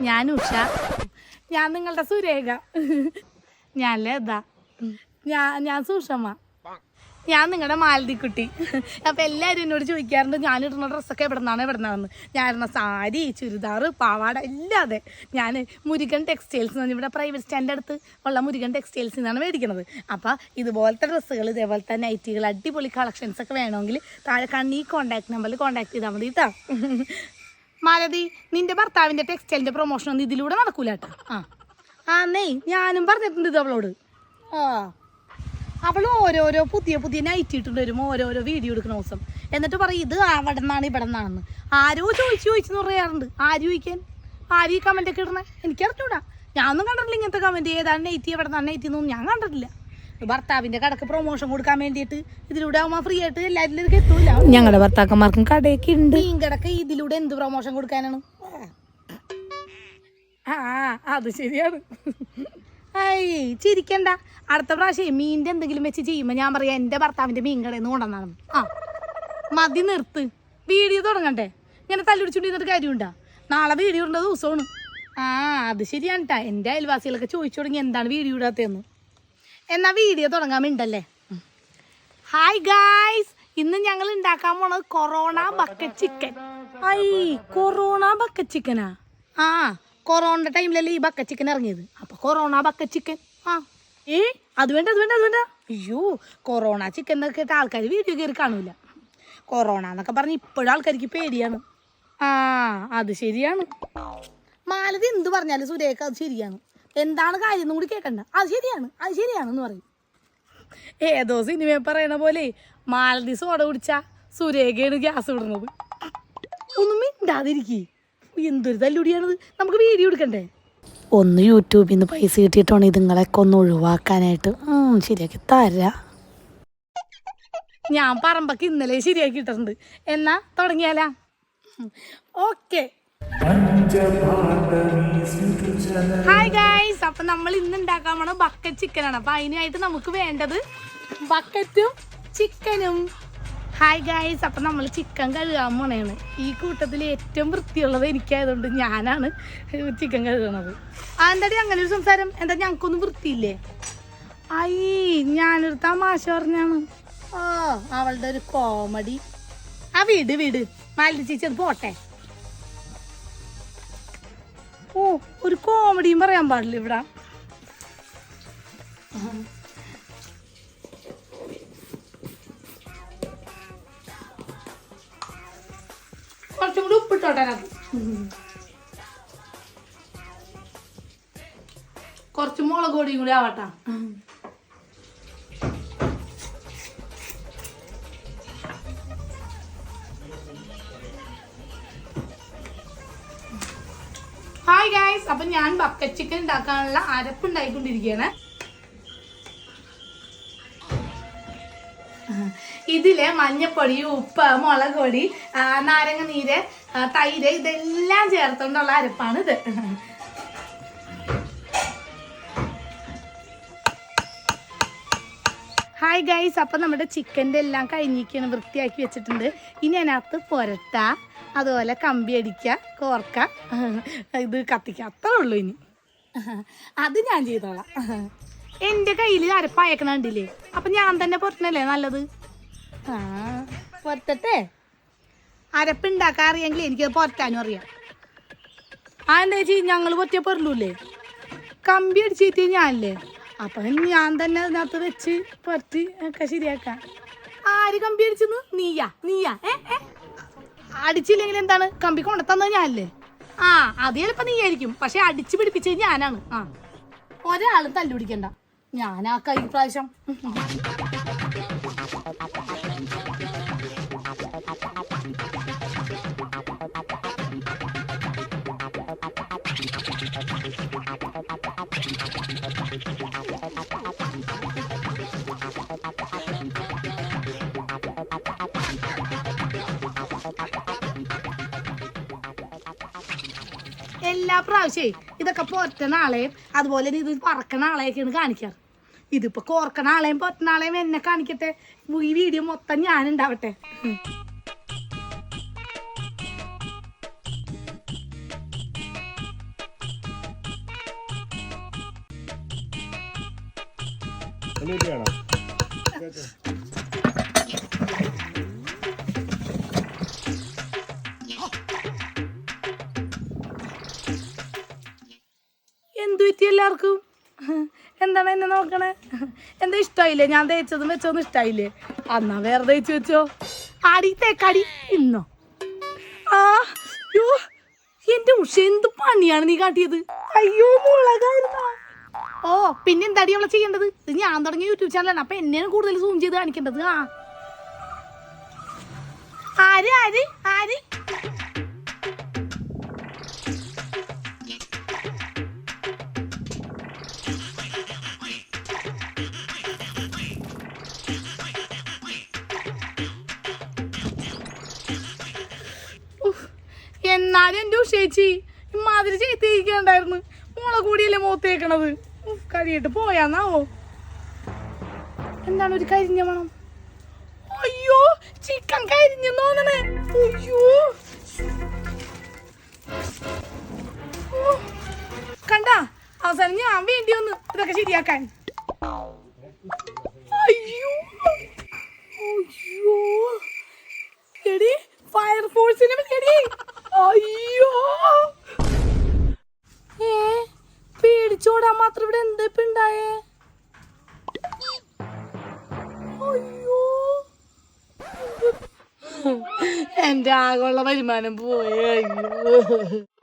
ഞാൻ ഉഷ. ഞാൻ നിങ്ങളുടെ സുരേഖ. ഞാൻ ലത. ഞാൻ ഞാൻ സുഷമ. ഞാൻ നിങ്ങളുടെ മാലതിക്കുട്ടി. അപ്പം എല്ലാവരും എന്നോട് ചോദിക്കാറുണ്ട് ഞാൻ ഇടുന്ന ഡ്രസ്സൊക്കെ എവിടെ നിന്നാണ് എവിടെ നിന്നാണ് ഞാൻ ഇടുന്ന സാരി ചുരിദാർ പാവാട ഇല്ലാതെ ഞാൻ മുരുകൻ ടെക്സ്റ്റൈൽസ് എന്ന് ഇവിടെ പ്രൈവറ്റ് സ്റ്റാൻഡ് അടുത്ത് ഉള്ള മുരുകൻ ടെക്സ്റ്റൈൽസിൽ നിന്നാണ് മേടിക്കുന്നത് അപ്പോൾ ഇതുപോലത്തെ ഡ്രസ്സുകൾ ഇതേപോലത്തെ നൈറ്റികൾ അടിപൊളി കളക്ഷൻസ് ഒക്കെ വേണമെങ്കിൽ താഴെ കണ്ണി കോൺടാക്ട് നമ്പറിൽ കോൺടാക്ട് ചെയ്താൽ മതി കേട്ടോ മാലതി നിന്റെ ഭർത്താവിന്റെ ടെക്സ്റ്റൈലിന്റെ പ്രൊമോഷൻ ഒന്നും ഇതിലൂടെ നടക്കൂല കേട്ടോ ആ. ആ നെയ് ഞാനും പറഞ്ഞിട്ടുണ്ട് ഇത് അവളോട്. ആ. അവൾ ഓരോരോ പുതിയ പുതിയ നൈറ്റ് ഇട്ടിട്ട് വരും ഓരോരോ വീഡിയോ എടുക്കുന്ന ദിവസം. എന്നിട്ട് പറയും ഇത് അവിടെ നിന്നാണ് ഇവിടെ നിന്നാണെന്ന് ആരോ ചോദിച്ചു ചോദിച്ചെന്ന് പറയാറുണ്ട്. ആര് ചോദിക്കാൻ? ആര് ഈ കമന്റ് ഒക്കെ ഇടണേ എനിക്കറിഞ്ഞൂടാ. ഞാനൊന്നും കണ്ടിട്ടില്ല ഇങ്ങനത്തെ കമന്റ് ഏതാണ് നൈറ്റി എവിടെ നിന്നാണ് നൈറ്റി എന്നൊന്നും ഞാൻ കണ്ടിട്ടില്ല. ഭർത്താവിന്റെ കടക്ക് പ്രൊമോഷൻ കൊടുക്കാൻ വേണ്ടിയിട്ട് ഇതിലൂടെ ആവുമ്പോൾ ഫ്രീ ആയിട്ട് എല്ലാവരിലേക്ക് എത്തൂല ഞങ്ങളുടെ ഭർത്താക്കന്മാർക്കും കടയൊക്കെ ഉണ്ട്. മീൻ കടക്ക് ഇതിലൂടെ എന്ത് പ്രൊമോഷൻ കൊടുക്കാനാണ്? ആ അത് ശരിയാണ്. ഐ ചിരിക്കണ്ട. അടുത്ത പ്രാവശ്യം മീന്റെ എന്തെങ്കിലും വെച്ച് ചെയ്യുമ്പോൾ ഞാൻ പറയാം എന്റെ ഭർത്താവിന്റെ മീൻ കടയിൽ നിന്ന് കൊണ്ടുവന്നാണ് ആ. മതി നിർത്ത്. വീഡിയോ തുടങ്ങണ്ടേ? ഇങ്ങനെ തല്ലുപിടിച്ചുകൊണ്ടിരുന്നിട്ട് കാര്യമുണ്ടാ? നാളെ വീഡിയോ ഇടേണ്ട ദിവസമാണ്. ആ അത് ശരിയാണ് കേട്ടാ എന്റെ അയൽവാസികളൊക്കെ ചോദിച്ചു തുടങ്ങി എന്താണ് വീഡിയോ ഇടാത്തതെന്ന്. എന്നാൽ വീഡിയോ തുടങ്ങാൻ മിണ്ടല്ലേ? ഹായ് ഗായ്സ് ഇന്ന് ഞങ്ങൾ ഉണ്ടാക്കാൻ പോണത് കൊറോണ ബക്കറ്റ് ചിക്കൻ. ഐ കൊറോണ ബക്കറ്റ് ചിക്കനാ? ആ. കൊറോണ ടൈമിലല്ലേ ഈ ബക്ക ചിക്കൻ ഇറങ്ങിയത്? അപ്പൊ കൊറോണ ബക്ക ചിക്കൻ ആ. ഏ? അത് വേണ്ട അത് വേണ്ട അത് വേണ്ട. അയ്യോ കൊറോണ ചിക്കൻ എന്നൊക്കെ കേട്ട ആൾക്കാർ വീഡിയോ കയറി കാണൂല. കൊറോണ എന്നൊക്കെ പറഞ്ഞ് ഇപ്പോഴും ആൾക്കാർക്ക് പേടിയാണ്. ആ അത് ശരിയാണ്. മാലതി എന്ത് പറഞ്ഞാലും സുരേഖ അത് ശരിയാണ്. എന്താണ് കാര്യം എന്നും കൂടി കേൾക്കണ്ട അത് ശരിയാണ് അത് ശരിയാണെന്ന് പറയും. ഏതോ സിനിമ പറയണ പോലെ മാലതി സോഡ കുടിച്ച സുരേഖയാണ് ഗ്യാസ് വിടുന്നത് ഒന്നും മിണ്ടാതിരിക്കേ. എന്തൊരു തല്ലുടിയാണത്? നമുക്ക് വീഡിയോ എടുക്കണ്ടേ? ഒന്ന് യൂട്യൂബിൽ നിന്ന് പൈസ കിട്ടിയിട്ടാണ് ഇതുങ്ങളൊക്കെ ഒന്ന് ഒഴിവാക്കാനായിട്ട്. ശരിയാക്കി തരാ. ഞാൻ പറമ്പൊക്കെ ഇന്നലെ ശരിയാക്കി ഇട്ടിട്ടുണ്ട്. എന്നാ തുടങ്ങിയാലാ. ഓക്കെ. ഹായ് ഗായ്സ് അപ്പൊ നമ്മൾ ഇന്ന് ഉണ്ടാക്കാൻ പോണ ബക്കറ്റ് ചിക്കനാണ് അപ്പൊ അതിനായിട്ട് നമുക്ക് വേണ്ടത് ബക്കറ്റും ചിക്കനും ഹായ് ഗായ്സ് അപ്പം നമ്മൾ ചിക്കൻ കഴുകാൻ പോണേണ്. ഈ കൂട്ടത്തിൽ ഏറ്റവും വൃത്തിയുള്ളത് എനിക്കായതുകൊണ്ട് ഞാനാണ് ചിക്കൻ കഴുകണത്. ആ എന്താടി അങ്ങനെ ഒരു സംസാരം? എന്താ ഞങ്ങൾക്കൊന്നും വൃത്തിയില്ലേ? ഐ ഞാനൊരു തമാശ പറഞ്ഞാണ്. ഓ അവളുടെ ഒരു കോമഡി. ആ വീട് വീട്. മാലിന്യ ചേച്ചി അത് പോട്ടെ. ഓ ഒരു കോമഡിയും പറയാൻ പാടില്ല ഇവിടെ. കുറച്ചും കൂടി ഉപ്പിട്ടോട്ടെ. കുറച്ച് മുളക് പൊടിയും കൂടി ആവട്ടെ. ഹായ് ഗായ്സ് അപ്പൊ ഞാൻ ബക്കറ്റ് ചിക്കൻ ഉണ്ടാക്കാനുള്ള അരപ്പ് ഉണ്ടായിക്കൊണ്ടിരിക്കുകയാണ്. ഇതിൽ മഞ്ഞപ്പൊടി ഉപ്പ് മുളക് പൊടി നാരങ്ങ നീര് തൈര് ഇതെല്ലാം ചേർത്തുകൊണ്ടുള്ള അരപ്പാണ് ഇത്. ഹായ് ഗൈസ് അപ്പം നമ്മുടെ ചിക്കന്റെ എല്ലാം കഴിഞ്ഞിരിക്കുകയാണ്. വൃത്തിയാക്കി വെച്ചിട്ടുണ്ട്. ഇനി അതിനകത്ത് പുരട്ട അതുപോലെ കമ്പി അടിക്കുക കോർക്ക ഇത് കത്തിക്കുക. അത്രേ ഉള്ളൂ ഇനി. അത് ഞാൻ ചെയ്തോളാം. എന്റെ കയ്യിൽ അരപ്പയക്കണ കണ്ടില്ലേ? അപ്പം ഞാൻ തന്നെ പുരട്ടണല്ലേ? നല്ലത്. പുരട്ടട്ടെ അരപ്പുണ്ടാക്കാൻ അറിയാമെങ്കിൽ എനിക്ക് പുരട്ടാനും അറിയാം. ആ എന്താ ചേച്ചി ഞങ്ങൾ പൊറ്റിയ പൊരലൂല്ലേ കമ്പി അടിച്ചിട്ട് ഞാനല്ലേ? അപ്പൊ ഞാൻ തന്നെ അതിനകത്ത് വെച്ച് പുരട്ടി ഒക്കെ ശരിയാക്കാം. ആര് കമ്പി അടിച്ചെന്ന്? നീയാ നീയാ ഏ അടിച്ചില്ലെങ്കിൽ എന്താണ്? കമ്പി കൊണ്ടുത്തന്നത് ഞാനല്ലേ? ആ അത് ചിലപ്പോ നീയായിരിക്കും. പക്ഷെ അടിച്ചു പിടിപ്പിച്ചത് ഞാനാണ്. ആ. ഒരാളും തല്ലുപിടിക്കണ്ട. ആ കൈ പ്രാവശ്യം. എല്ലാ പ്രാവശ്യേ ഇതൊക്കെ പൊറ്റുന്ന ആളെയും അതുപോലെ തന്നെ ഇത് പറക്കണ ആളെയൊക്കെയാണ് കാണിക്കാറ്. ഇതിപ്പോ കോർക്കണ ആളെയും പൊറ്റണ ആളെയും എന്നെ കാണിക്കട്ടെ? ഈ വീഡിയോ മൊത്തം ഞാൻ എന്തു പറ്റി എല്ലാവർക്കും? എന്താണ് എന്നെ നോക്കണേ? എന്താ ഇഷ്ടമായില്ലേ ഞാൻ തേച്ചതും വെച്ചതൊന്നും ഇഷ്ടമായില്ലേ അന്നാ വേറെ തേച്ച് വെച്ചോ. ആടി തേക്കാടി ഇന്നോ. ആ യോ എന്റെ ഉഷ എന്ത് പണിയാണ് നീ കാട്ടിയത്? അയ്യോ മുളകായിരുന്നോ. ഓ പിന്നെ എന്താടി അവളെ ചെയ്യേണ്ടത്? ഇത് ഞാൻ തുടങ്ങിയ യൂട്യൂബ് ചാനലാണ് അപ്പൊ എന്നെയാണ് കൂടുതൽ സൂം ചെയ്ത് കാണിക്കേണ്ടത്. ആ. ആര് ആര് ആര്? എന്റെ ഇമാതിരി ചെയ്തിരിക്കണ്ടായിരുന്നു മോളെ കൂടിയല്ലേ മൂത്തേക്കണത്. കഴിയിട്ട് പോയാന്നാവോ? എന്താണ് ഒരു കരിഞ്ഞ മണം? അയ്യോ ചിക്കൻ കരിഞ്ഞു തോന്നണേ. അയ്യോ. കണ്ട അവസാനം ഞാൻ വേണ്ടി വന്നു ഇതൊക്കെ ശരിയാക്കാൻ. അയ്യോ. എന്റെ ആകെയുള്ള വരുമാനം പോയി. അയ്യോ.